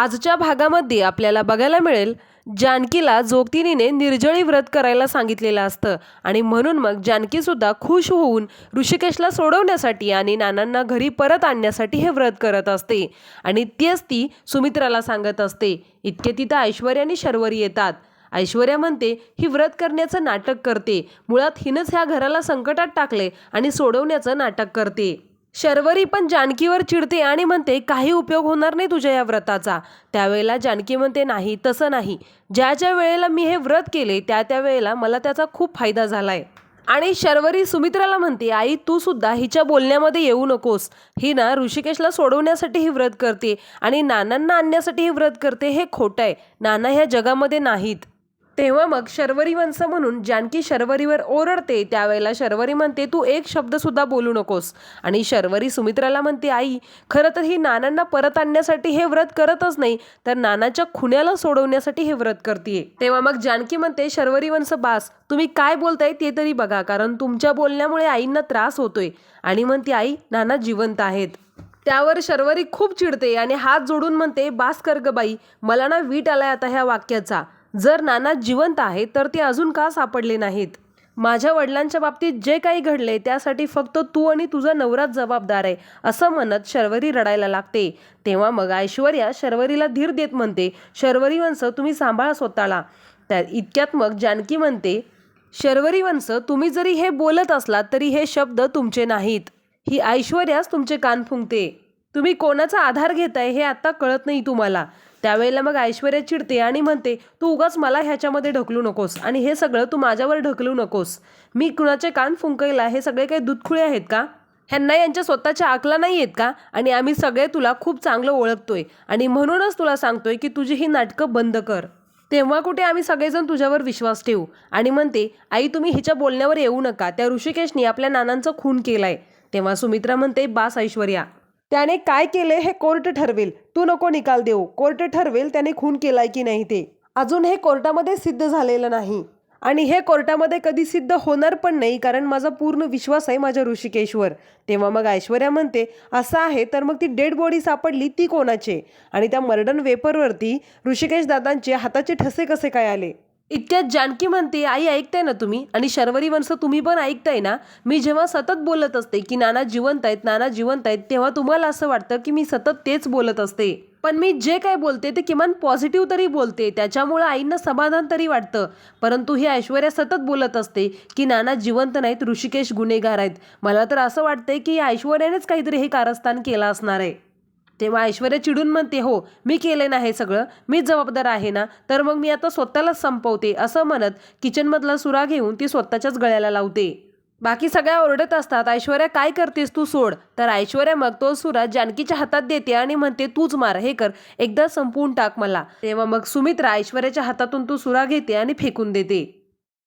आजच्या भागामध्ये आपल्याला बघायला मिळेल जानकीला जोगतिनीने निर्जळी व्रत करायला सांगितलेलं असतं आणि म्हणून मग जानकीसुद्धा खुश होऊन ऋषिकेशला सोडवण्यासाठी आणि नानांना घरी परत आणण्यासाठी हे व्रत करत असते. आणि तेच ती सुमित्राला सांगत असते. इतके तिथं ऐश्वर्या आणि शर्वरी येतात. ऐश्वर्या म्हणते ही व्रत करण्याचं नाटक करते. मुळात हिनंच ह्या घराला संकटात टाकले आणि सोडवण्याचं नाटक करते. शर्वरी पण जानकीवर चिडते आणि म्हणते काही उपयोग होणार नाही तुझ्या या व्रताचा. त्यावेळेला जानकी म्हणते नाही तसं नाही. ज्या ज्या वेळेला मी हे व्रत केले त्या त्या वेळेला मला त्याचा खूप फायदा झालाय. आणि शर्वरी सुमित्राला म्हणते आई तू सुद्धा हिच्या बोलण्यामध्ये येऊ नकोस. ही ना ऋषिकेशला सोडवण्यासाठी ही व्रत करते आणि नानांना आणण्यासाठी ही व्रत करते हे खोटं आहे. नाना ह्या जगामध्ये नाहीत. तेव्हा मग शर्वरी वंश म्हणून जानकी शर्वरीवर ओरडते. त्यावेळेला शर्वरी म्हणते तू एक शब्द सुद्धा बोलू नकोस. आणि शर्वरी सुमित्राला म्हणते आई खरं तर ही नानांना परत आणण्यासाठी हे व्रत करतच नाही तर नानाच्या खुण्याला सोडवण्यासाठी हे व्रत करते तेव्हा मग जानकी म्हणते शर्वरी वंश बास तुम्ही काय बोलताय ते तरी बघा कारण तुमच्या बोलण्यामुळे आईंना त्रास होतोय. आणि म्हणते आई नाना जिवंत आहेत. त्यावर शर्वरी खूप चिडते आणि हात जोडून म्हणते बास कर ग बाई मला ना वीट आलाय आता ह्या वाक्याचा. जर नाना जिवंत आहे तर ते अजून का सापडले नाहीत? माझ्या वडिलांच्या बाबतीत जे काही घडले त्यासाठी फक्त तू आणि तुझा नवराच जबाबदार आहे असं म्हणत शर्वरी रडायला लागते. तेव्हा मग ऐश्वर्या शर्वरीला धीर देत म्हणते शर्वरी वंश तुम्ही सांभाळा स्वतःला. त्या इतक्यात मग जानकी म्हणते शर्वरी वंश तुम्ही जरी हे बोलत असलात तरी हे शब्द तुमचे नाहीत. ही ऐश्वर्याच तुमचे कान फुंकते. तुम्ही कोणाचा आधार घेताय हे आता कळत नाही तुम्हाला. त्यावेळेला मग ऐश्वर्या चिडते आणि म्हणते तू उगाच मला ह्याच्यामध्ये ढकलू नकोस आणि हे सगळं तू माझ्यावर ढकलू नकोस. मी कुणाचे कान फुंकायला हे सगळे काही दुधखुळे आहेत का? ह्यांना यांच्या स्वतःच्या आकला नाही आहेत का? आणि आम्ही सगळे तुला खूप चांगलं ओळखतोय आणि म्हणूनच तुला सांगतोय की तुझी ही नाटकं बंद कर. तेव्हा कुठे आम्ही सगळेजण तुझ्यावर विश्वास ठेवू. आणि म्हणते आई तुम्ही हिच्या बोलण्यावर येऊ नका. त्या ऋषिकेशनी आपल्या नानांचा खून केलाय. तेव्हा सुमित्रा म्हणते बास ऐश्वर्या. त्याने काय केले हे कोर्ट ठरवेल. तू नको निकाल देऊ. कोर्ट ठरवेल त्याने खून केलाय की नाही ते. अजून हे कोर्टामध्ये सिद्ध झालेलं नाही. आणि हे कोर्टामध्ये कधी सिद्ध होणार पण नाही कारण माझा पूर्ण विश्वास आहे माझ्या ऋषिकेशवर. तेव्हा मग ऐश्वर्या म्हणते असं आहे तर मग ती डेड बॉडी सापडली ती कोणाचे? आणि त्या मर्डन वेपरवरती ऋषिकेश दादांचे हाताचे ठसे कसे काय आले? इतक्यात जानकी म्हणते आई ऐकताय ना तुम्ही? आणि शर्वरी वंश तुम्ही पण ऐकताय ना? मी जेव्हा सतत बोलत असते की नाना जिवंत आहेत नाना जिवंत आहेत तेव्हा तुम्हाला असं वाटतं की मी सतत तेच बोलत असते. पण मी जे काय बोलते ते किमान पॉझिटिव्ह तरी बोलते त्याच्यामुळं आईंना समाधान तरी वाटतं. परंतु ही ऐश्वर्या सतत बोलत असते की नाना जिवंत नाहीत ऋषिकेश गुन्हेगार आहेत. मला तर असं वाटतंय की ऐश्वर्यानेच काहीतरी हे कारस्थान केलं असणार आहे. तेव्हा ऐश्वर्या चिडून म्हणते हो मी केले ना हे सगळं? मीच जबाबदार आहे ना? तर मग मी आता स्वतःलाच संपवते असं म्हणत किचनमधला सुरा घेऊन ती स्वतःच्याच गळ्याला लावते. बाकी सगळ्या ओरडत असतात ऐश्वर्या काय करतेस तू सोड. तर ऐश्वर्या मग तो सुरा जानकीच्या हातात देते आणि म्हणते तूच मार हे कर एकदा संपवून टाक मला. तेव्हा मग सुमित्रा ऐश्वर्याच्या हातातून तो सुरा घेते आणि फेकून देते.